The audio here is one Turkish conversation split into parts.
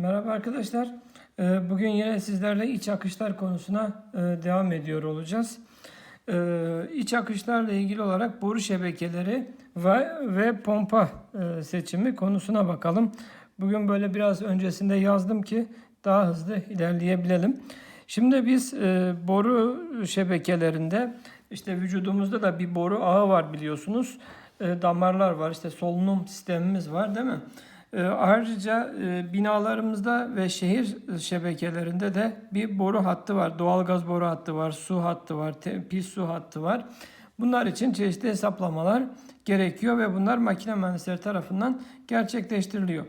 Merhaba arkadaşlar. Ee, Bugün yine sizlerle iç akışlar konusuna e, devam ediyor olacağız. Ee, İç akışlarla ilgili olarak boru şebekeleri ve, ve pompa e, seçimi konusuna bakalım. Bugün böyle biraz öncesinde yazdım ki daha hızlı ilerleyebilelim. Şimdi biz e, boru şebekelerinde işte vücudumuzda da bir boru ağı var biliyorsunuz. Damarlar var işte solunum sistemimiz var değil mi? E, ayrıca e, binalarımızda ve şehir şebekelerinde de bir boru hattı var. Doğalgaz boru hattı var, su hattı var, pis su hattı var. Bunlar için çeşitli hesaplamalar gerekiyor ve bunlar makine mühendisleri tarafından gerçekleştiriliyor.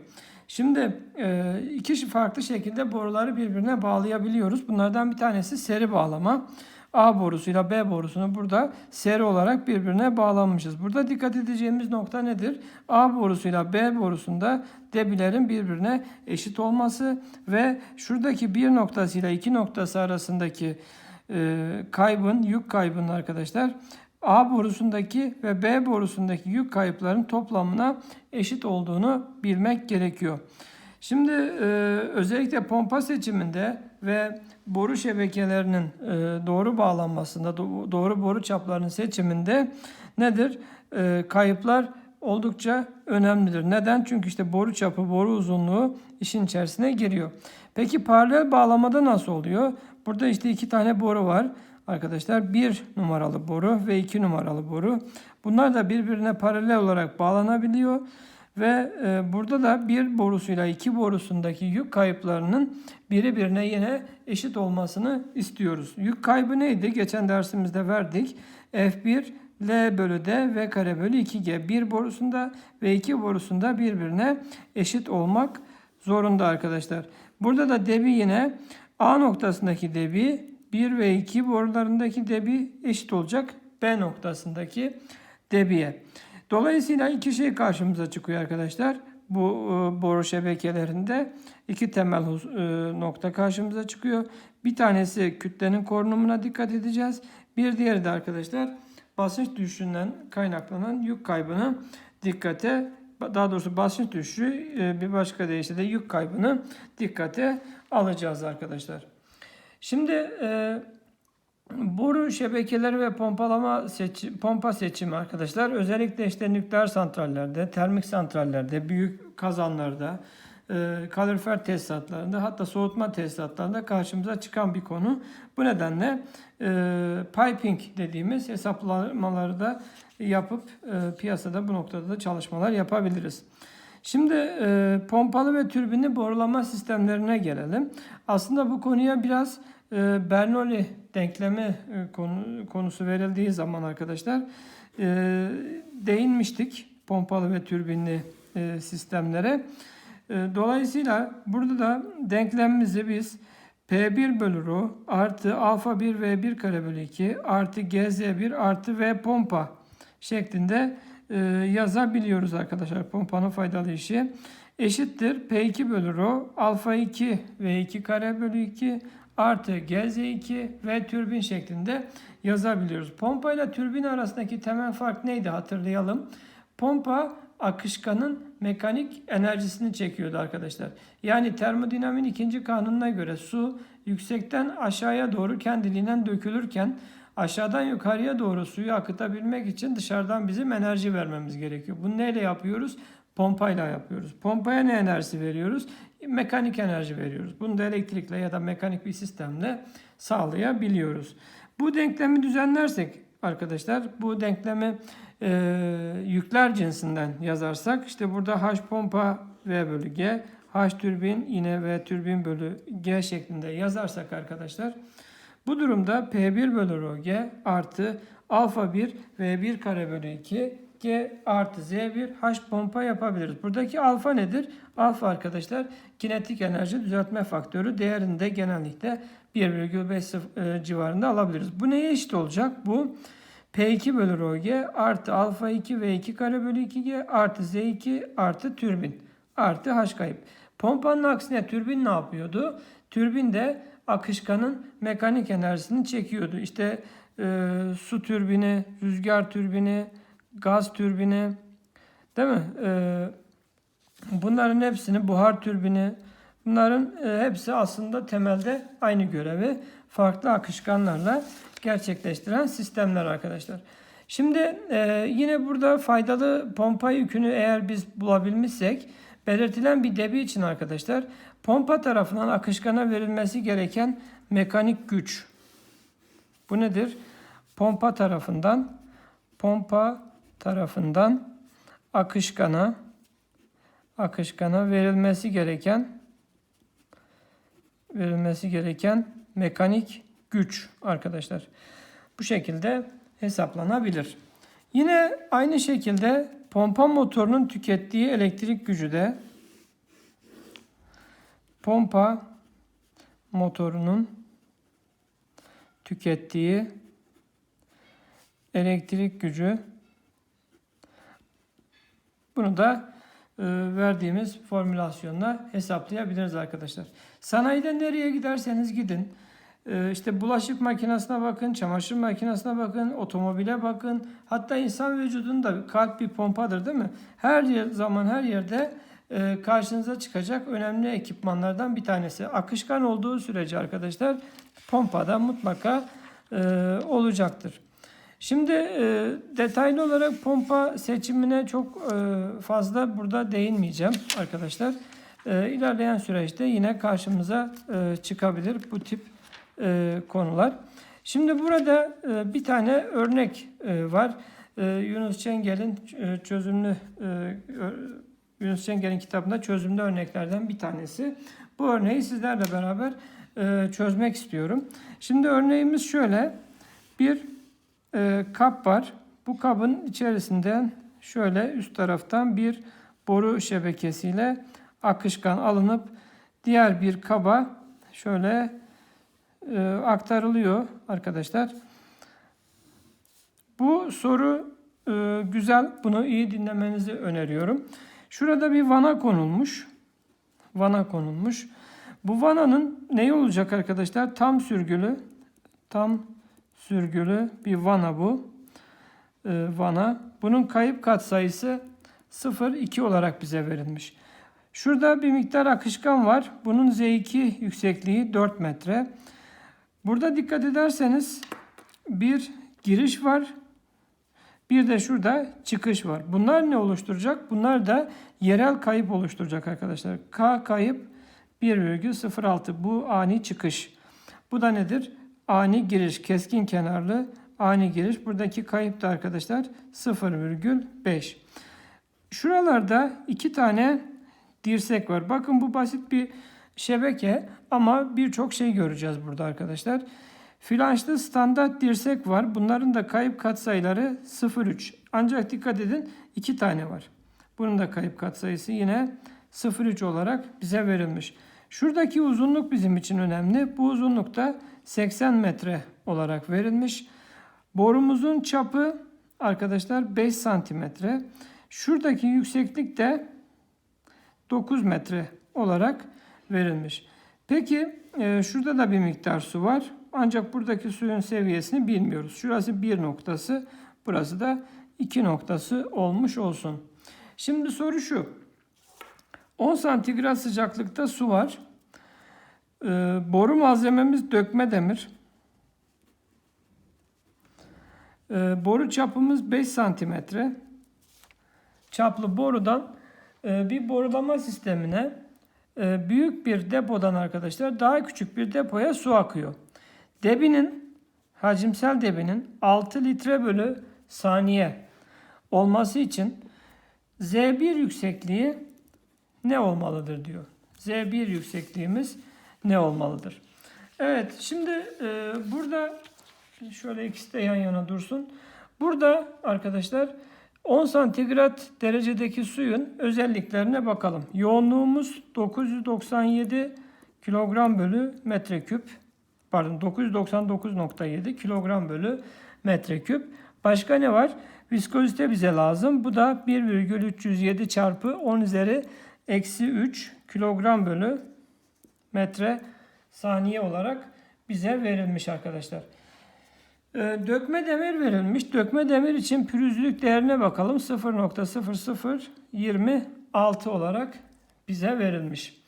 Şimdi e, iki farklı şekilde boruları birbirine bağlayabiliyoruz. Bunlardan bir tanesi seri bağlama. A borusuyla B borusunu burada seri olarak birbirine bağlanmışız. Burada dikkat edeceğimiz nokta nedir? A borusuyla B borusunda debilerin birbirine eşit olması ve şuradaki bir noktasıyla iki noktası arasındaki e, kaybın, yük kaybının arkadaşlar A borusundaki ve B borusundaki yük kayıpların toplamına eşit olduğunu bilmek gerekiyor. Şimdi e, özellikle pompa seçiminde ve boru şebekelerinin e, doğru bağlanmasında, do- doğru boru çaplarının seçiminde nedir? E, kayıplar oldukça önemlidir. Neden? Çünkü işte boru çapı, boru uzunluğu işin içerisine giriyor. Peki paralel bağlamada nasıl oluyor? Burada işte iki tane boru var. Arkadaşlar bir numaralı boru ve iki numaralı boru. Bunlar da birbirine paralel olarak bağlanabiliyor. Ve e, burada da bir borusuyla iki borusundaki yük kayıplarının biri birine yine eşit olmasını istiyoruz. Yük kaybı neydi? Geçen dersimizde verdik. F1 L bölü D V kare bölü 2G. Bir borusunda ve iki borusunda birbirine eşit olmak zorunda arkadaşlar. Burada da debi yine A noktasındaki debi 1 ve 2 borularındaki debi eşit olacak B noktasındaki debiye. Dolayısıyla iki şey karşımıza çıkıyor arkadaşlar. Bu e, boru şebekelerinde iki temel e, nokta karşımıza çıkıyor. Bir tanesi kütlenin korunumuna dikkat edeceğiz. Bir diğeri de arkadaşlar basınç düşüşünden kaynaklanan yük kaybını dikkate daha doğrusu basınç düşüşü e, bir başka deyişle de yük kaybını dikkate alacağız arkadaşlar. Şimdi e, boru şebekeleri ve pompalama seçi, pompa seçimi arkadaşlar özellikle işte nükleer santrallerde, termik santrallerde, büyük kazanlarda, e, kalorifer tesisatlarında hatta soğutma tesisatlarında karşımıza çıkan bir konu. Bu nedenle e, piping dediğimiz hesaplamaları da yapıp e, piyasada bu noktada da çalışmalar yapabiliriz. Şimdi e, pompalı ve türbinli borulama sistemlerine gelelim. Aslında bu konuya biraz e, Bernoulli denklemi e, konu, konusu verildiği zaman arkadaşlar e, değinmiştik pompalı ve türbinli e, sistemlere. E, dolayısıyla burada da denklemimizi biz P1 bölü rho artı alfa 1 V1 kare bölü 2 artı GZ1 artı V pompa şeklinde e, yazabiliyoruz arkadaşlar. Pompanın faydalı işi eşittir P2 bölü rho alfa 2 V2 kare bölü 2 artı GZ2 ve türbin şeklinde yazabiliyoruz. Pompa ile türbin arasındaki temel fark neydi hatırlayalım. Pompa akışkanın mekanik enerjisini çekiyordu arkadaşlar. Yani termodinamiğin ikinci kanununa göre su yüksekten aşağıya doğru kendiliğinden dökülürken aşağıdan yukarıya doğru suyu akıtabilmek için dışarıdan bizim enerji vermemiz gerekiyor. Bunu neyle yapıyoruz? Pompayla yapıyoruz. Pompaya ne enerjisi veriyoruz? Mekanik enerji veriyoruz. Bunu da elektrikle ya da mekanik bir sistemle sağlayabiliyoruz. Bu denklemi düzenlersek arkadaşlar bu denklemi e, yükler cinsinden yazarsak işte burada H pompa V bölü G, H türbin yine V türbin bölü G şeklinde yazarsak arkadaşlar bu durumda P1 bölü G artı alfa 1 V1 kare bölü 2 G artı Z1 H pompa yapabiliriz. Buradaki alfa nedir? Alfa arkadaşlar kinetik enerji düzeltme faktörü değerinde genellikle 1,5 e, civarında alabiliriz. Bu neye eşit olacak? Bu P2 bölü rho G artı alfa 2 V2 kare bölü 2G artı Z2 artı türbin artı H kayıp. Pompanın aksine türbin ne yapıyordu? Türbin de akışkanın mekanik enerjisini çekiyordu. İşte e, su türbini, rüzgar türbini, gaz türbini değil mi? E, bunların hepsini buhar türbini Bunların e, hepsi aslında temelde aynı görevi farklı akışkanlarla gerçekleştiren sistemler arkadaşlar. Şimdi e, yine burada faydalı pompa yükünü eğer biz bulabilmişsek belirtilen bir debi için arkadaşlar pompa tarafından akışkana verilmesi gereken mekanik güç. Bu nedir? Pompa tarafından pompa tarafından akışkana akışkana verilmesi gereken verilmesi gereken mekanik güç arkadaşlar. Bu şekilde hesaplanabilir. Yine aynı şekilde pompa motorunun tükettiği elektrik gücü de pompa motorunun tükettiği elektrik gücü bunu da e, verdiğimiz formülasyonla hesaplayabiliriz arkadaşlar. Sanayide nereye giderseniz gidin. e, işte bulaşık makinesine bakın, çamaşır makinesine bakın, otomobile bakın. Hatta insan vücudunda kalp bir pompadır değil mi? Her yer, zaman her yerde e, karşınıza çıkacak önemli ekipmanlardan bir tanesi. Akışkan olduğu sürece arkadaşlar pompada mutlaka olacaktır. Şimdi e, detaylı olarak pompa seçimine çok e, fazla burada değinmeyeceğim arkadaşlar. E, ilerleyen süreçte yine karşımıza e, çıkabilir bu tip e, konular. Şimdi burada e, bir tane örnek e, var. E, Yunus Çengel'in e, çözümlü e, Yunus Çengel'in kitabında çözümlü örneklerden bir tanesi. Bu örneği sizlerle beraber e, çözmek istiyorum. Şimdi örneğimiz şöyle. Bir e, kap var. Bu kabın içerisinden şöyle üst taraftan bir boru şebekesiyle akışkan alınıp diğer bir kaba şöyle e, aktarılıyor arkadaşlar. Bu soru e, güzel. Bunu iyi dinlemenizi öneriyorum. Şurada bir vana konulmuş. Vana konulmuş. Bu vananın neyi olacak arkadaşlar? Tam sürgülü. Tam sürgülü bir vana bu. Ee, vana. Bunun kayıp katsayısı 0,2 olarak bize verilmiş. Şurada bir miktar akışkan var. Bunun Z2 yüksekliği 4 metre. Burada dikkat ederseniz bir giriş var. Bir de şurada çıkış var. Bunlar ne oluşturacak? Bunlar da yerel kayıp oluşturacak arkadaşlar. K kayıp 1,06 bu ani çıkış. Bu da nedir? Ani giriş, keskin kenarlı ani giriş. Buradaki kayıp da arkadaşlar 0,5. Şuralarda iki tane dirsek var. Bakın bu basit bir şebeke ama birçok şey göreceğiz burada arkadaşlar. Flanşlı standart dirsek var. Bunların da kayıp katsayıları 0,3. Ancak dikkat edin iki tane var. Bunun da kayıp katsayısı yine 0,3 olarak bize verilmiş. Şuradaki uzunluk bizim için önemli. Bu uzunluk da 80 metre olarak verilmiş. Borumuzun çapı arkadaşlar 5 santimetre. Şuradaki yükseklik de 9 metre olarak verilmiş. Peki e, şurada da bir miktar su var. Ancak buradaki suyun seviyesini bilmiyoruz. Şurası 1 noktası, burası da 2 noktası olmuş olsun. Şimdi soru şu. 10 santigrat sıcaklıkta su var. E, boru malzememiz dökme demir. E, boru çapımız 5 santimetre. Çaplı borudan e, bir borulama sistemine e, büyük bir depodan arkadaşlar daha küçük bir depoya su akıyor. Debinin hacimsel debinin 6 litre bölü saniye olması için Z1 yüksekliği ne olmalıdır diyor. Z1 yüksekliğimiz ne olmalıdır? Evet şimdi e, burada şöyle ikisi de yan yana dursun. Burada arkadaşlar 10 santigrat derecedeki suyun özelliklerine bakalım. Yoğunluğumuz 997 kilogram bölü metreküp. Pardon 999.7 kilogram bölü metreküp. Başka ne var? Viskozite bize lazım. Bu da 1,307 çarpı 10 üzeri eksi 3 kilogram bölü metre saniye olarak bize verilmiş arkadaşlar. Ee, Dökme demir verilmiş. Dökme demir için pürüzlülük değerine bakalım. 0.0026 olarak bize verilmiş.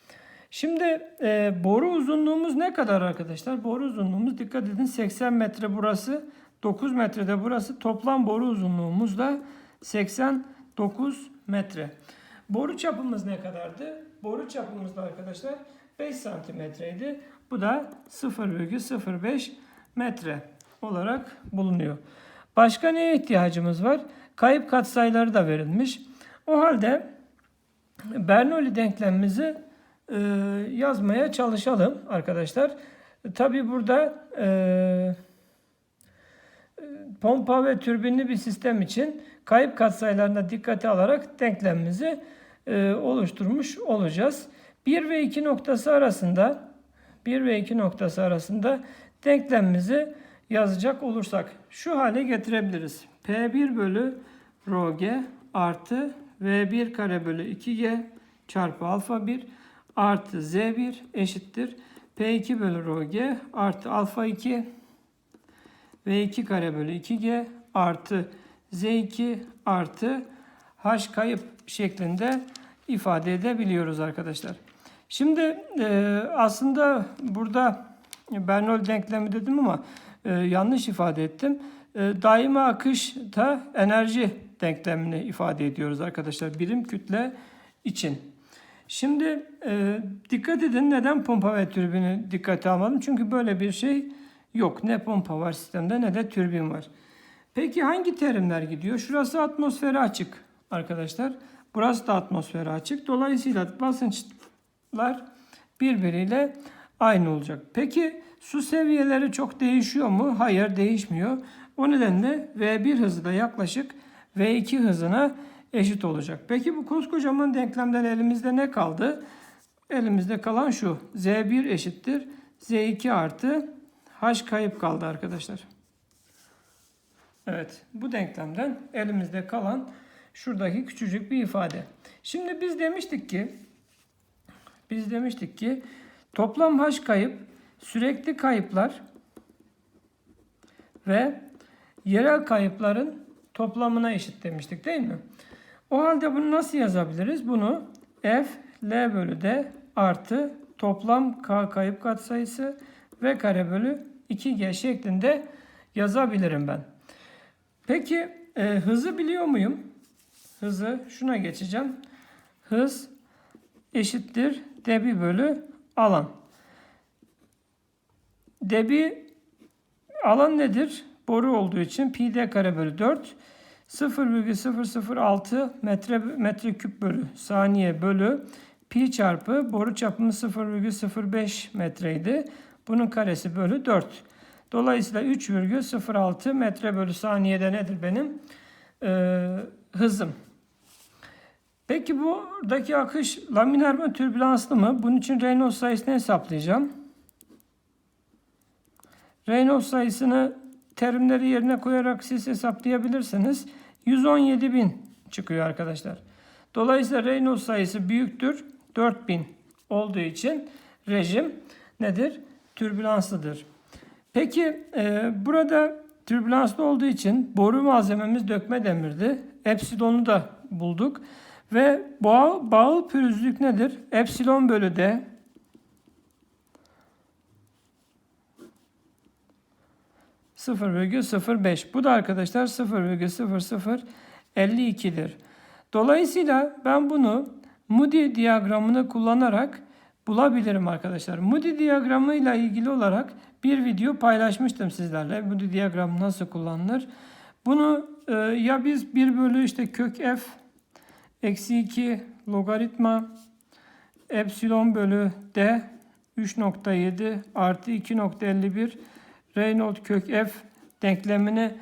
Şimdi e, boru uzunluğumuz ne kadar arkadaşlar? Boru uzunluğumuz dikkat edin 80 metre burası, 9 metrede burası. Toplam boru uzunluğumuz da 89 metre. Boru çapımız ne kadardı? Boru çapımız da arkadaşlar 5 santimetreydi. Bu da 0,05 metre olarak bulunuyor. Başka neye ihtiyacımız var? Kayıp katsayıları da verilmiş. O halde Bernoulli denklemimizi e, yazmaya çalışalım arkadaşlar. Tabi burada e, pompa ve türbinli bir sistem için kayıp katsayılarına dikkate alarak denklemimizi e, oluşturmuş olacağız. 1 ve 2 noktası arasında 1 ve 2 noktası arasında denklemimizi yazacak olursak şu hale getirebiliriz. P1 bölü rho g artı V1 kare bölü 2G çarpı alfa 1 artı Z1 eşittir. P2 bölü rho G artı alfa 2 V2 kare bölü 2G artı Z2 artı H kayıp şeklinde ifade edebiliyoruz arkadaşlar. Şimdi e, aslında burada Bernoulli denklemi dedim ama e, yanlış ifade ettim. E, daima akışta enerji denklemini ifade ediyoruz arkadaşlar birim kütle için. Şimdi e, dikkat edin neden pompa ve türbini dikkate almadım? Çünkü böyle bir şey yok. Ne pompa var sistemde ne de türbin var. Peki hangi terimler gidiyor? Şurası atmosfere açık arkadaşlar. Burası da atmosfere açık. Dolayısıyla basınçlar birbiriyle aynı olacak. Peki su seviyeleri çok değişiyor mu? Hayır değişmiyor. O nedenle V1 hızı da yaklaşık V2 hızına eşit olacak. Peki bu koskocaman denklemden elimizde ne kaldı? Elimizde kalan şu. Z1 eşittir. Z2 artı H kayıp kaldı arkadaşlar. Evet bu denklemden elimizde kalan şuradaki küçücük bir ifade. Şimdi biz demiştik ki biz demiştik ki toplam H kayıp sürekli kayıplar ve yerel kayıpların toplamına eşit demiştik değil mi? O halde bunu nasıl yazabiliriz? Bunu F L bölü D artı toplam K kayıp katsayısı V kare bölü 2G şeklinde yazabilirim ben. Peki e, hızı biliyor muyum? Hızı şuna geçeceğim. Hız eşittir debi bölü alan. Debi alan nedir? Boru olduğu için pi d kare bölü 4 0,006 metre metreküp bölü saniye bölü pi çarpı boru çapımız 0,05 metreydi. Bunun karesi bölü 4. Dolayısıyla 3,06 metre bölü saniyede nedir benim ee, hızım? Peki buradaki akış laminar mı türbülanslı mı? Bunun için Reynolds sayısını hesaplayacağım. Reynolds sayısını terimleri yerine koyarak siz hesaplayabilirsiniz. 117.000 çıkıyor arkadaşlar. Dolayısıyla Reynolds sayısı büyüktür. 4000 olduğu için rejim nedir? Türbülanslıdır. Peki e, burada türbülanslı olduğu için boru malzememiz dökme demirdi. Epsilon'u da bulduk. Ve bağ, bağıl pürüzlük nedir? Epsilon bölü D %0,05. Bu da arkadaşlar 0,0052'dir. Dolayısıyla ben bunu Moody diyagramını kullanarak bulabilirim arkadaşlar. Moody diyagramı ile ilgili olarak bir video paylaşmıştım sizlerle. Moody diyagramı nasıl kullanılır? Bunu e, ya biz 1 bölü işte kök f eksi 2 logaritma epsilon bölü d 3.7 artı 2.51 Reynolds kök f denklemini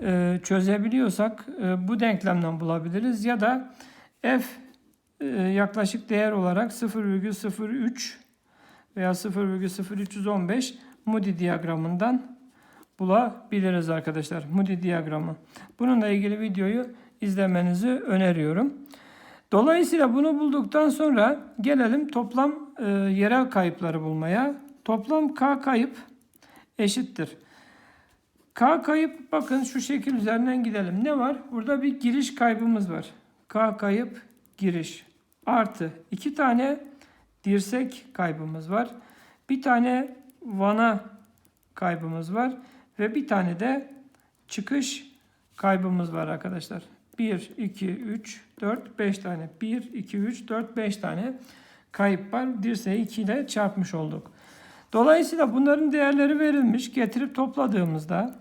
e, çözebiliyorsak e, bu denklemden bulabiliriz. Ya da f e, yaklaşık değer olarak 0,03 veya 0,0315 Moody diyagramından bulabiliriz arkadaşlar. Moody diyagramı. Bununla ilgili videoyu izlemenizi öneriyorum. Dolayısıyla bunu bulduktan sonra gelelim toplam e, yerel kayıpları bulmaya. Toplam K kayıp eşittir. K kayıp bakın şu şekil üzerinden gidelim. Ne var? Burada bir giriş kaybımız var. K kayıp giriş artı iki tane dirsek kaybımız var. Bir tane vana kaybımız var ve bir tane de çıkış kaybımız var arkadaşlar. 1, 2, 3, 4, 5 tane. 1, 2, 3, 4, 5 tane kayıp var. Dirseği 2 ile çarpmış olduk. Dolayısıyla bunların değerleri verilmiş. Getirip topladığımızda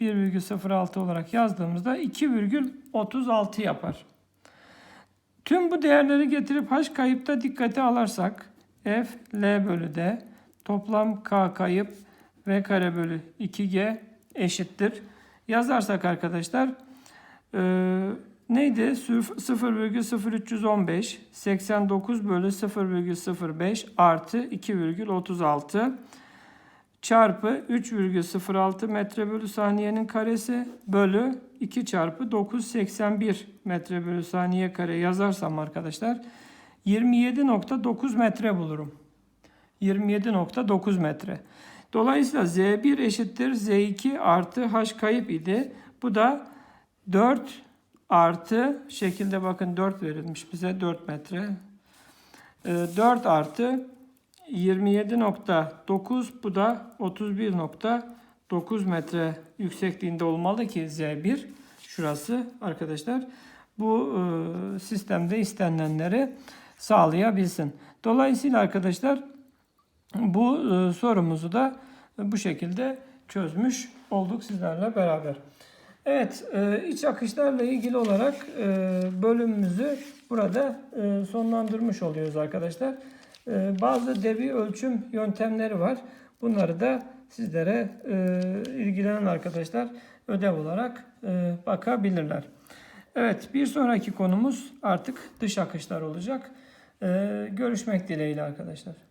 1,06 olarak yazdığımızda 2,36 yapar. Tüm bu değerleri getirip h kayıpta dikkate alırsak f l bölü d toplam k kayıp v kare bölü 2g eşittir. Yazarsak arkadaşlar e, neydi? Sıf- 0,0315 89 bölü 0,05 artı 2,36 çarpı 3,06 metre bölü saniyenin karesi bölü 2 çarpı 981 metre bölü saniye kare yazarsam arkadaşlar 27.9 metre bulurum. 27.9 metre. Dolayısıyla Z1 eşittir Z2 artı H kayıp idi. Bu da 4 artı şekilde bakın 4 verilmiş bize 4 metre. Ee, 4 artı 27.9 bu da 31.9 metre yüksekliğinde olmalı ki Z1 şurası arkadaşlar bu e, sistemde istenilenleri sağlayabilsin. Dolayısıyla arkadaşlar bu e, sorumuzu da bu şekilde çözmüş olduk sizlerle beraber. Evet, e, iç akışlarla ilgili olarak e, bölümümüzü burada e, sonlandırmış oluyoruz arkadaşlar. E, bazı debi ölçüm yöntemleri var. Bunları da sizlere e, ilgilenen arkadaşlar ödev olarak e, bakabilirler. Evet, bir sonraki konumuz artık dış akışlar olacak. E, görüşmek dileğiyle arkadaşlar.